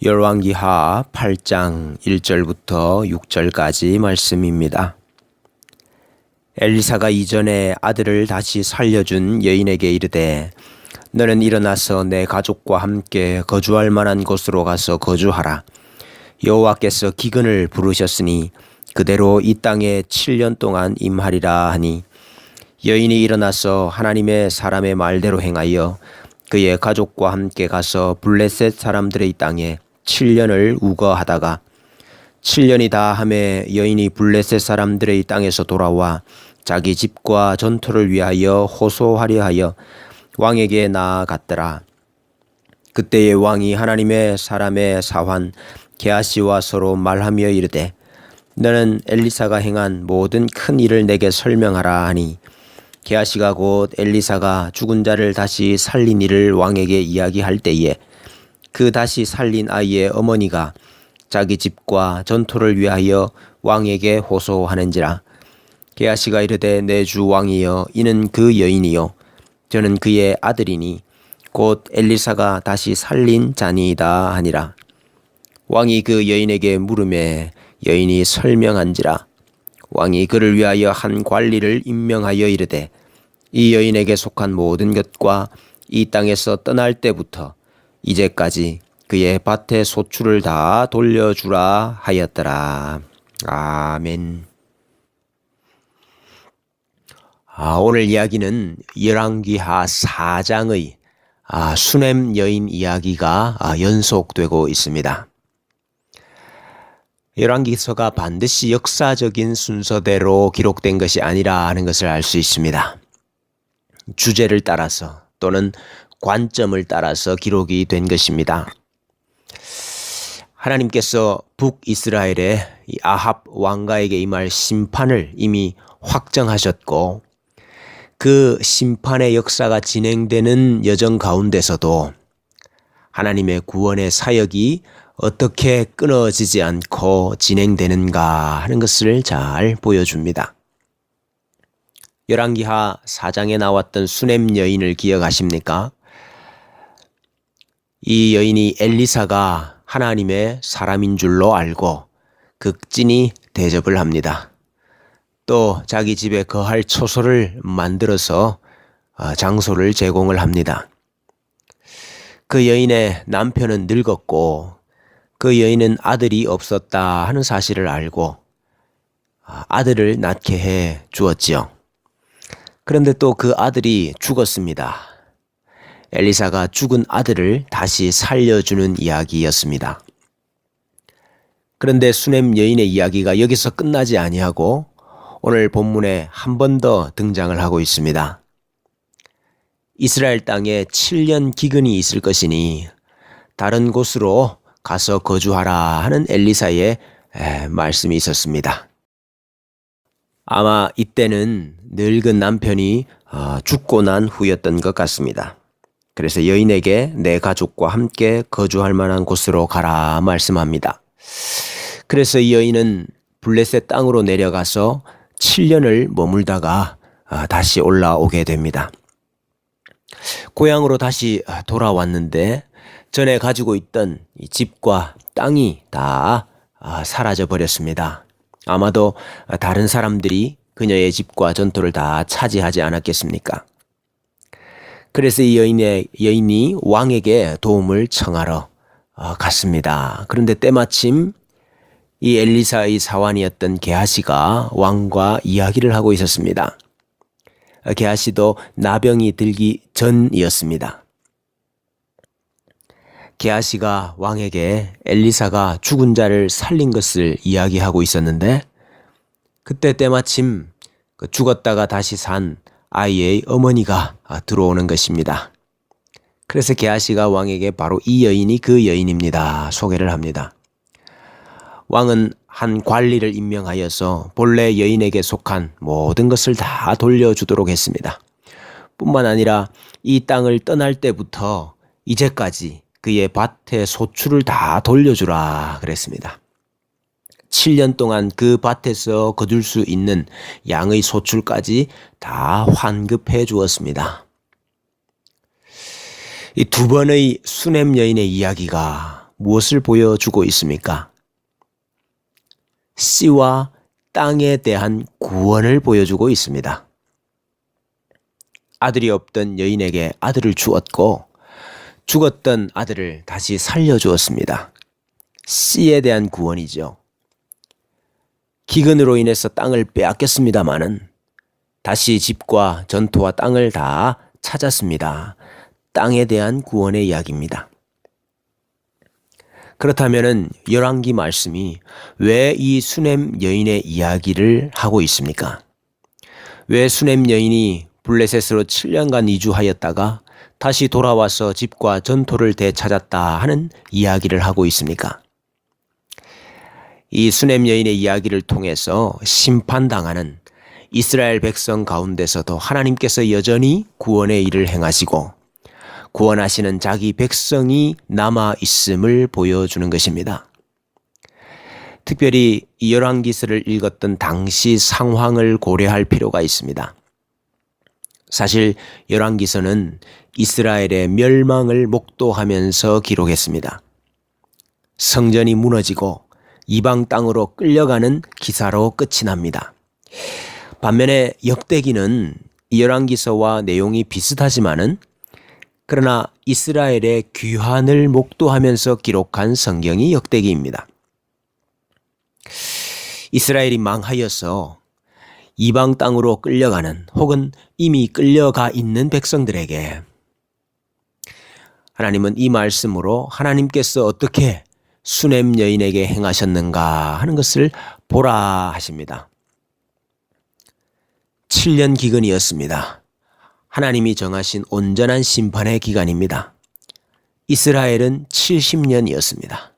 열왕기하 8장 1절부터 6절까지 말씀입니다. 엘리사가 이전에 아들을 다시 살려준 여인에게 이르되 너는 일어나서 내 가족과 함께 거주할 만한 곳으로 가서 거주하라. 여호와께서 기근을 부르셨으니 그대로 이 땅에 7년 동안 임하리라 하니 여인이 일어나서 하나님의 사람의 말대로 행하여 그의 가족과 함께 가서 블레셋 사람들의 땅에 7년을 우거하다가 7년이 다 함에 여인이 블레셋 사람들의 땅에서 돌아와 자기 집과 전투를 위하여 호소하려 하여 왕에게 나아갔더라. 그때의 왕이 하나님의 사람의 사환 게하시와 서로 말하며 이르되 너는 엘리사가 행한 모든 큰 일을 내게 설명하라 하니 게하시가 곧 엘리사가 죽은 자를 다시 살린 일을 왕에게 이야기할 때에 그 다시 살린 아이의 어머니가 자기 집과 전토를 위하여 왕에게 호소하는지라. 게하시가 이르되 내 주 왕이여 이는 그 여인이요. 저는 그의 아들이니 곧 엘리사가 다시 살린 자니이다 하니라. 왕이 그 여인에게 물음에 여인이 설명한지라. 왕이 그를 위하여 한 관리를 임명하여 이르되 이 여인에게 속한 모든 것과 이 땅에서 떠날 때부터 이제까지 그의 밭의 소출을 다 돌려주라 하였더라. 아멘. 아, 오늘 이야기는 열왕기하 4장의 아, 수냄 여인 이야기가 아, 연속되고 있습니다. 열왕기서가 반드시 역사적인 순서대로 기록된 것이 아니라 하는 것을 알 수 있습니다. 주제를 따라서 또는 관점을 따라서 기록이 된 것입니다. 하나님께서 북이스라엘의 아합 왕가에게 임할 심판을 이미 확정하셨고 그 심판의 역사가 진행되는 여정 가운데서도 하나님의 구원의 사역이 어떻게 끊어지지 않고 진행되는가 하는 것을 잘 보여줍니다. 열왕기하 4장에 나왔던 수냄 여인을 기억하십니까? 이 여인이 엘리사가 하나님의 사람인 줄로 알고 극진히 대접을 합니다. 또 자기 집에 거할 초소를 만들어서 어, 장소를 제공을 합니다. 그 여인의 남편은 늙었고 그 여인은 아들이 없었다 하는 사실을 알고 어, 아들을 낳게 해 주었지요. 그런데 또 그 아들이 죽었습니다. 엘리사가 죽은 아들을 다시 살려주는 이야기였습니다. 그런데 수냄 여인의 이야기가 여기서 끝나지 아니하고 오늘 본문에 한 번 더 등장을 하고 있습니다. 이스라엘 땅에 7년 기근이 있을 것이니 다른 곳으로 가서 거주하라 하는 엘리사의 말씀이 있었습니다. 아마 이때는 늙은 남편이 어, 죽고 난 후였던 것 같습니다. 그래서 여인에게 내 가족과 함께 거주할 만한 곳으로 가라 말씀합니다. 그래서 이 여인은 블레셋 땅으로 내려가서 7년을 머물다가 어, 다시 올라오게 됩니다. 고향으로 다시 어, 돌아왔는데 전에 가지고 있던 집과 땅이 다 사라져 버렸습니다. 아마도 다른 사람들이 그녀의 집과 전토를 다 차지하지 않았겠습니까? 그래서 이 여인의, 여인이 왕에게 도움을 청하러 어, 갔습니다. 그런데 때마침 이 엘리사의 사환이었던 게하시가 왕과 이야기를 하고 있었습니다. 게하시도 나병이 들기 전이었습니다. 게하시가 왕에게 엘리사가 죽은 자를 살린 것을 이야기하고 있었는데 그때 때마침 그 죽었다가 다시 산 아이의 어머니가 들어오는 것입니다. 그래서 게하시가 왕에게 바로 이 여인이 그 여인입니다. 소개를 합니다. 왕은 한 관리를 임명하여서 본래 여인에게 속한 모든 것을 다 돌려주도록 했습니다. 뿐만 아니라 이 땅을 떠날 때부터 이제까지 그의 밭의 소출을 다 돌려주라 그랬습니다. 7년 동안 그 밭에서 거둘 수 있는 양의 소출까지 다 환급해 주었습니다. 이 두 번의 수냄 여인의 이야기가 무엇을 보여주고 있습니까? 씨와 땅에 대한 구원을 보여주고 있습니다. 아들이 없던 여인에게 아들을 주었고 죽었던 아들을 다시 살려주었습니다. 씨에 대한 구원이죠. 기근으로 인해서 땅을 빼앗겼습니다마는 다시 집과 전토와 땅을 다 찾았습니다. 땅에 대한 구원의 이야기입니다. 그렇다면은 열왕기 말씀이 왜 이 수냄 여인의 이야기를 하고 있습니까? 왜 수냄 여인이 블레셋으로 7년간 이주하였다가 다시 돌아와서 집과 전토를 되찾았다 하는 이야기를 하고 있습니까? 이 수냄 여인의 이야기를 통해서 심판당하는 이스라엘 백성 가운데서도 하나님께서 여전히 구원의 일을 행하시고 구원하시는 자기 백성이 남아 있음을 보여주는 것입니다. 특별히 이 열왕기서를 읽었던 당시 상황을 고려할 필요가 있습니다. 사실 열왕기서는 이스라엘의 멸망을 목도하면서 기록했습니다. 성전이 무너지고 이방 땅으로 끌려가는 기사로 끝이 납니다. 반면에 역대기는 열왕기서와 내용이 비슷하지만은 그러나 이스라엘의 귀환을 목도하면서 기록한 성경이 역대기입니다. 이스라엘이 망하여서 이방 땅으로 끌려가는 혹은 이미 끌려가 있는 백성들에게 하나님은 이 말씀으로 하나님께서 어떻게 수냄 여인에게 행하셨는가 하는 것을 보라 하십니다. 7년 기근이었습니다. 하나님이 정하신 온전한 심판의 기간입니다. 이스라엘은 70년이었습니다.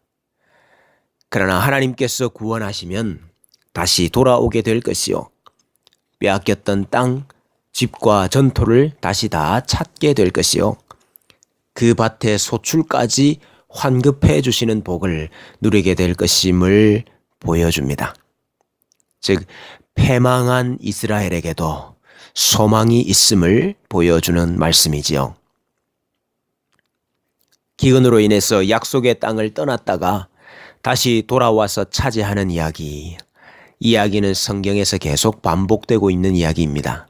그러나 하나님께서 구원하시면 다시 돌아오게 될 것이요. 빼앗겼던 땅, 집과 전토를 다시 다 찾게 될 것이요. 그 밭의 소출까지 환급해 주시는 복을 누리게 될 것임을 보여줍니다. 즉, 패망한 이스라엘에게도 소망이 있음을 보여주는 말씀이지요. 기근으로 인해서 약속의 땅을 떠났다가 다시 돌아와서 차지하는 이야기. 이야기는 성경에서 계속 반복되고 있는 이야기입니다.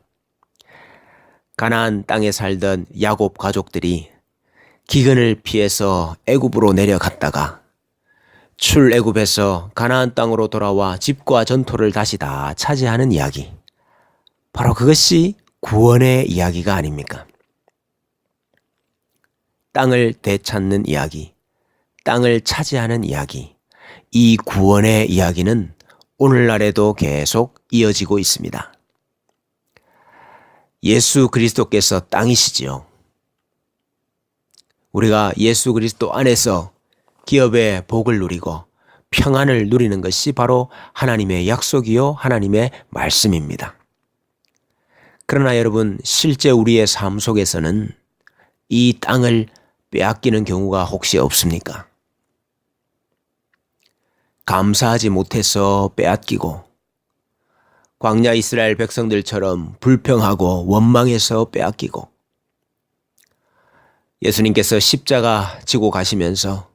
가나안 땅에 살던 야곱 가족들이 기근을 피해서 애굽으로 내려갔다가 출애굽에서 가나안 땅으로 돌아와 집과 전토를 다시 다 차지하는 이야기. 바로 그것이 구원의 이야기가 아닙니까? 땅을 되찾는 이야기, 땅을 차지하는 이야기, 이 구원의 이야기는 오늘날에도 계속 이어지고 있습니다. 예수 그리스도께서 땅이시지요. 우리가 예수 그리스도 안에서 기업의 복을 누리고 평안을 누리는 것이 바로 하나님의 약속이요, 하나님의 말씀입니다. 그러나 여러분, 실제 우리의 삶 속에서는 이 땅을 빼앗기는 경우가 혹시 없습니까? 감사하지 못해서 빼앗기고, 광야 이스라엘 백성들처럼 불평하고 원망해서 빼앗기고, 예수님께서 십자가 지고 가시면서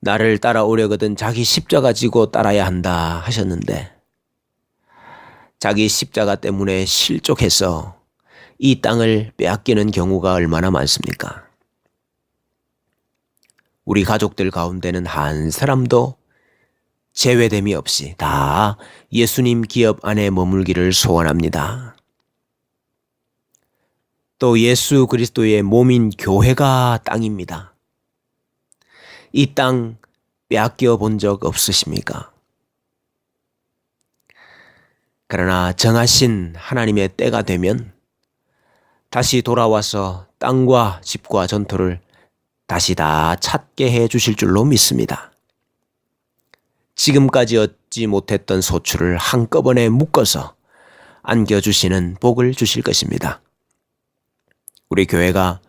나를 따라오려거든 자기 십자가 지고 따라야 한다 하셨는데, 자기 십자가 때문에 실족해서 이 땅을 빼앗기는 경우가 얼마나 많습니까? 우리 가족들 가운데는 한 사람도 제외됨이 없이 다 예수님 기업 안에 머물기를 소원합니다. 또 예수 그리스도의 몸인 교회가 땅입니다. 이 땅 빼앗겨 본 적 없으십니까? 그러나 정하신 하나님의 때가 되면 다시 돌아와서 땅과 집과 전토를 다시 다 찾게 해 주실 줄로 믿습니다. 지금까지 얻지 못했던 소출을 한꺼번에 묶어서 안겨주시는 복을 주실 것입니다. 우리 교회가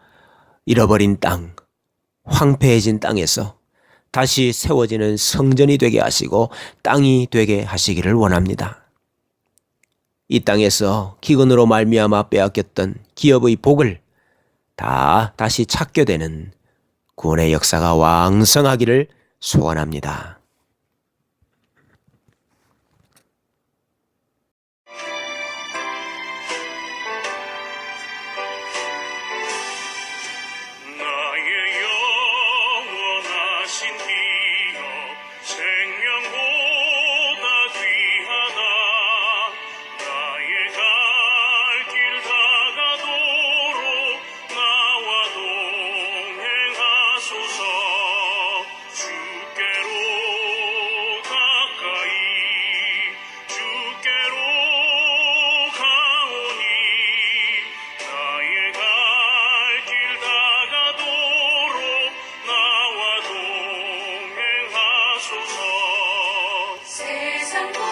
잃어버린 땅, 황폐해진 땅에서 다시 세워지는 성전이 되게 하시고 땅이 되게 하시기를 원합니다. 이 땅에서 기근으로 말미암아 빼앗겼던 기업의 복을 다 다시 찾게 되는 구원의 역사가 왕성하기를 소원합니다. sun.